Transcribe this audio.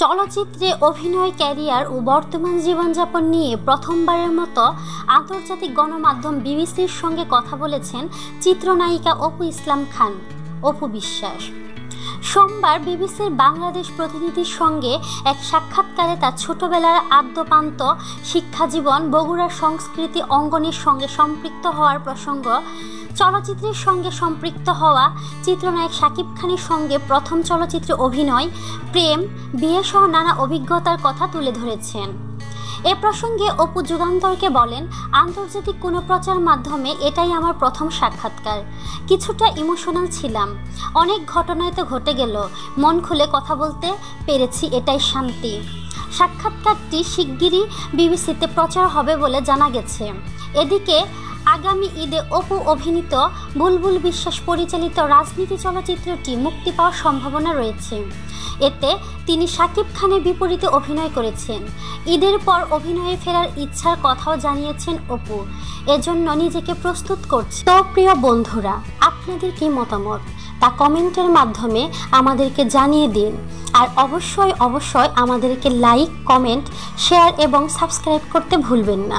চলচ্চিত্রে অভিনয়, ক্যারিয়ার ও বর্তমান জীবনযাপন নিয়ে প্রথমবারের মতো আন্তর্জাতিক গণমাধ্যম বিবিসির সঙ্গে কথা বলেছেন চিত্রনায়িকা অপু ইসলাম খান, অপু বিশ্বাস। সোমবার বিবিসির বাংলাদেশ প্রতিনিধির সঙ্গে এক সাক্ষাৎকারে তার ছোটবেলার আদ্যপান্ত শিক্ষাজীবন বগুড়ার সংস্কৃতি অঙ্গনের সঙ্গে সম্পৃক্ত হওয়ার প্রসঙ্গ চলচ্চিত্রের সঙ্গে সম্পৃক্ত হওয়া চিত্রনায়ক শাকিব খানের সঙ্গে প্রথম চলচ্চিত্রে অভিনয়, প্রেম বিয়েসহ নানা অভিজ্ঞতার কথা তুলে ধরেছেন। এ প্রসঙ্গে অপু যুগান্তরকে বলেন, আন্তর্জাতিক কোনো প্রচার মাধ্যমে এটাই আমার প্রথম সাক্ষাৎকার। কিছুটা ইমোশনাল ছিলাম। অনেক ঘটনায় তো ঘটে গেল। মন খুলে কথা বলতে পেরেছি এটাই শান্তি। সাক্ষাৎকারটি শিগগিরই বিবিসিতে প্রচার হবে বলে জানা গেছে। এদিকে আগামী ঈদে অপু অভিনীত বুলবুল বিশ্বাস পরিচালিত রাজনীতি চলচ্চিত্রটি মুক্তি পাওয়ার সম্ভাবনা রয়েছে। এতে তিনি শাকিব খানের বিপরীতে অভিনয় করেছেন। ঈদের পর অভিনয়ে ফেরার ইচ্ছার কথাও জানিয়েছেন অপু। এজন্য নিজেকে প্রস্তুত করছে। তো প্রিয় বন্ধুরা, আপনাদের কি মতামত? তা কমেন্টের মাধ্যমে আমাদেরকে জানিয়ে দিন। আর অবশ্যই অবশ্যই আমাদেরকে লাইক, কমেন্ট, শেয়ার এবং সাবস্ক্রাইব করতে ভুলবেন না।